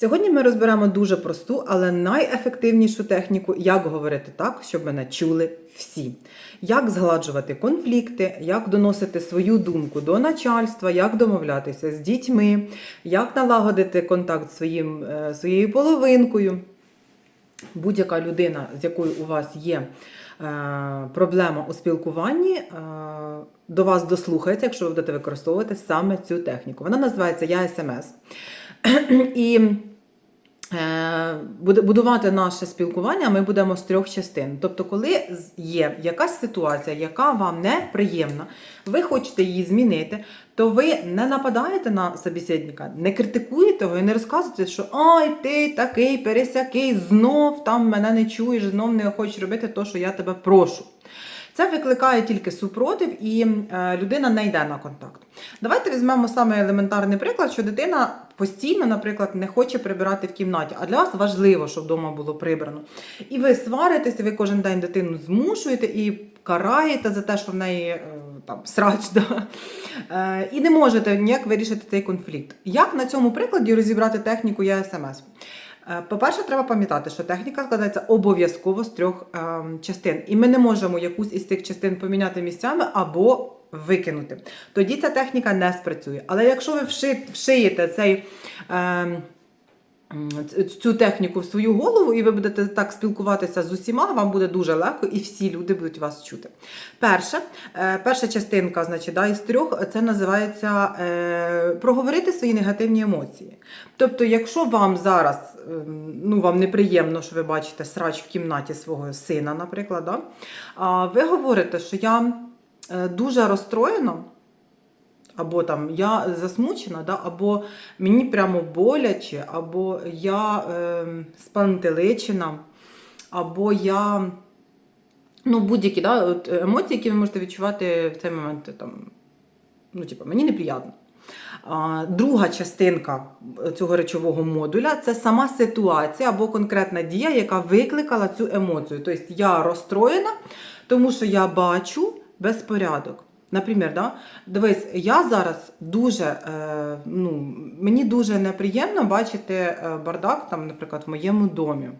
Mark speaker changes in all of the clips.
Speaker 1: Сьогодні ми розберемо дуже просту, але найефективнішу техніку, як говорити так, щоб мене чули всі. Як згладжувати конфлікти, як доносити свою думку до начальства, як домовлятися з дітьми, як налагодити контакт своїм, е, своєю половинкою. Будь-яка людина, з якою у вас є е, проблема у спілкуванні, е, до вас дослухається, якщо ви будете використовувати саме цю техніку. Вона називається Я СМС. І е, будувати наше спілкування ми будемо з трьох частин. Тобто, коли є якась ситуація, яка вам неприємна, ви хочете її змінити, то ви не нападаєте на собеседника, не критикуєте його і не розказуєте, що ай, ти такий пересякий, знов там мене не чуєш, знов не хочеш робити те, що я тебе прошу. Це викликає тільки супротив, і е, людина не йде на контакт. Давайте візьмемо саме елементарний приклад, що дитина постійно, наприклад, не хоче прибирати в кімнаті, а для вас важливо, щоб вдома було прибрано. І ви сваритеся, ви кожен день дитину змушуєте і караєте за те, що в неї е, там срач, да? е, і не можете ніяк вирішити цей конфлікт. Як на цьому прикладі розібрати техніку Я СМС? Е, По-перше, треба пам'ятати, що техніка складається обов'язково з трьох ем, частин, і ми не можемо якусь із цих частин поміняти місцями або викинути. Тоді ця техніка не спрацює. Але якщо ви вши- вшиєте цей. Цю техніку в свою голову, і ви будете так спілкуватися з усіма, вам буде дуже легко, і всі люди будуть вас чути. Перше, е, перша частинка, значить, да, із трьох, це називається е, проговорити свої негативні емоції. Тобто, якщо вам зараз ем, ну, вам неприємно, що ви бачите срач в кімнаті свого сина, наприклад, да, ви говорите, що я е, дуже розстроєна, або там я засмучена, да, або мені прямо боляче, або я е, спантеличена, або я. Ну, будь-які да, от емоції, які ви можете відчувати в цей момент. Там, ну, типу, мені неприємно. Друга частинка цього речового модуля це сама ситуація або конкретна дія, яка викликала цю емоцію. Тобто я розстроєна, тому що я бачу безпорядок. Наприклад, да? дивись, я зараз дуже, е, ну, мені дуже неприємно бачити е, бардак, там, наприклад, в моєму домі.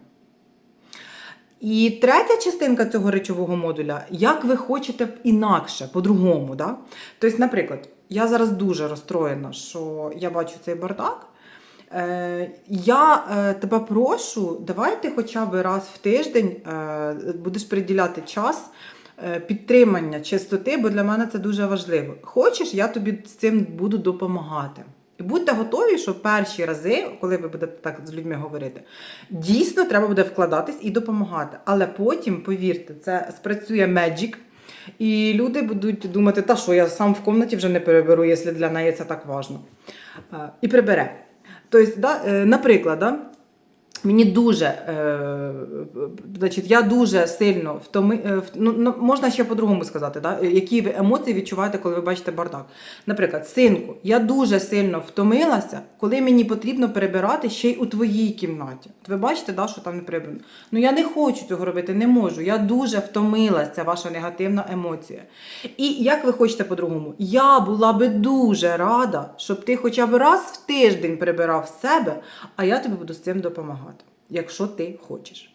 Speaker 1: І третя частинка цього речового модуля, як ви хочете інакше, по-другому. Да? Тобто, наприклад, я зараз дуже розстроєна, що я бачу цей бардак. Е, я е, тебе прошу, давай ти хоча б раз в тиждень е, будеш приділяти час підтримання чистоти, бо для мене це дуже важливо. Хочеш, я тобі з цим буду допомагати. І будьте готові, що перші рази, коли ви будете так з людьми говорити, дійсно треба буде вкладатись і допомагати. Але потім, повірте, це спрацює меджик, і люди будуть думати, та що я сам в кімнаті вже не переберу, якщо для неї це так важно. Е, І прибере. Тобто, е, наприклад, Мені дуже, е, значить, я дуже сильно втоми, е, ну, ну, можна ще по-другому сказати, да? які ви емоції відчуваєте, коли ви бачите бардак. Наприклад, синку, я дуже сильно втомилася, коли мені потрібно перебирати ще й у твоїй кімнаті. От ви бачите, да, що там не прибрано. Ну я не хочу цього робити, не можу. Я дуже втомилася, ваша негативна емоція. І як ви хочете по-другому? Я була би дуже рада, щоб ти хоча б раз в тиждень прибирав себе, а я тобі буду з цим допомагати, якщо ти хочеш.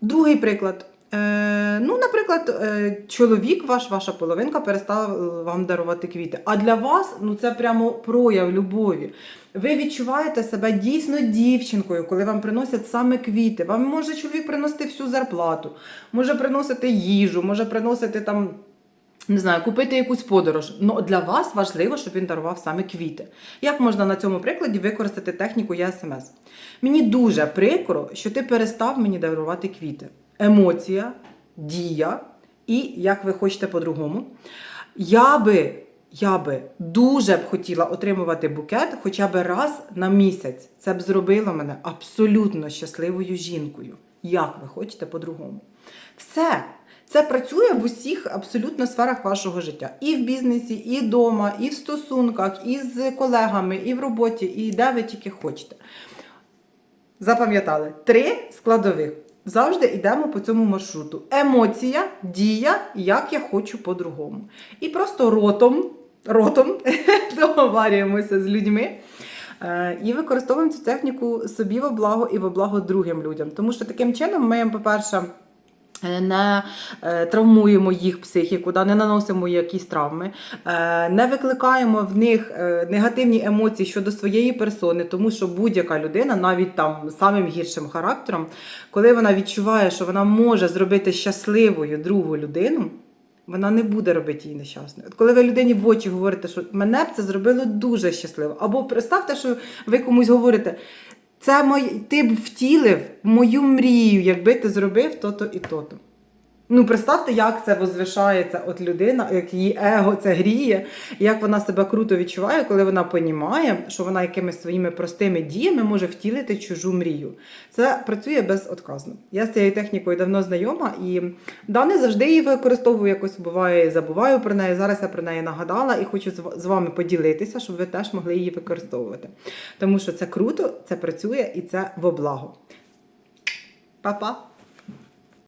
Speaker 1: Другий приклад. Е, ну, наприклад, е, чоловік ваш, ваша половинка перестала вам дарувати квіти. А для вас ну, це прямо прояв любові. Ви відчуваєте себе дійсно дівчинкою, коли вам приносять саме квіти. Вам може чоловік приносити всю зарплату, може приносити їжу, може приносити там. Не знаю, купити якусь подорож. Ну для вас важливо, щоб він дарував саме квіти. Як можна на цьому прикладі використати техніку Я СМС? Мені дуже прикро, що ти перестав мені дарувати квіти. Емоція, дія і як ви хочете по-другому. Я би, я би дуже б хотіла отримувати букет хоча б раз на місяць. Це б зробило мене абсолютно щасливою жінкою. Як ви хочете по-другому? Все. Це працює в усіх абсолютно сферах вашого життя. І в бізнесі, і вдома, і в стосунках, і з колегами, і в роботі, і де ви тільки хочете. Запам'ятали три складових. Завжди йдемо по цьому маршруту. Емоція, дія, як я хочу по-другому. І просто ротом, ротом договарюємося з людьми. Е, І використовуємо цю техніку собі во благо і во благо другим людям. Тому що таким чином ми, по-перше, не е, травмуємо їх психіку, не наносимо якісь травми, е, не викликаємо в них е, негативні емоції щодо своєї персони, тому що будь-яка людина, навіть там самим гіршим характером, коли вона відчуває, що вона може зробити щасливою другу людину. Вона не буде робити її нещасною. От коли ви людині в очі говорите, що мене б це зробило дуже щасливо. Або представте, що ви комусь говорите, це мой, ти б втілив мою мрію, якби ти зробив то-то і то-то. Ну, представте, як це возвишається от людина, як її его це гріє, як вона себе круто відчуває, коли вона понімає, що вона якимись своїми простими діями може втілити чужу мрію. Це працює безотказно. Я з цією технікою давно знайома і да, не завжди її використовую, якось буває, забуваю про неї. Зараз я про неї нагадала і хочу з вами поділитися, щоб ви теж могли її використовувати. Тому що це круто, це працює і це во благо. Па-па!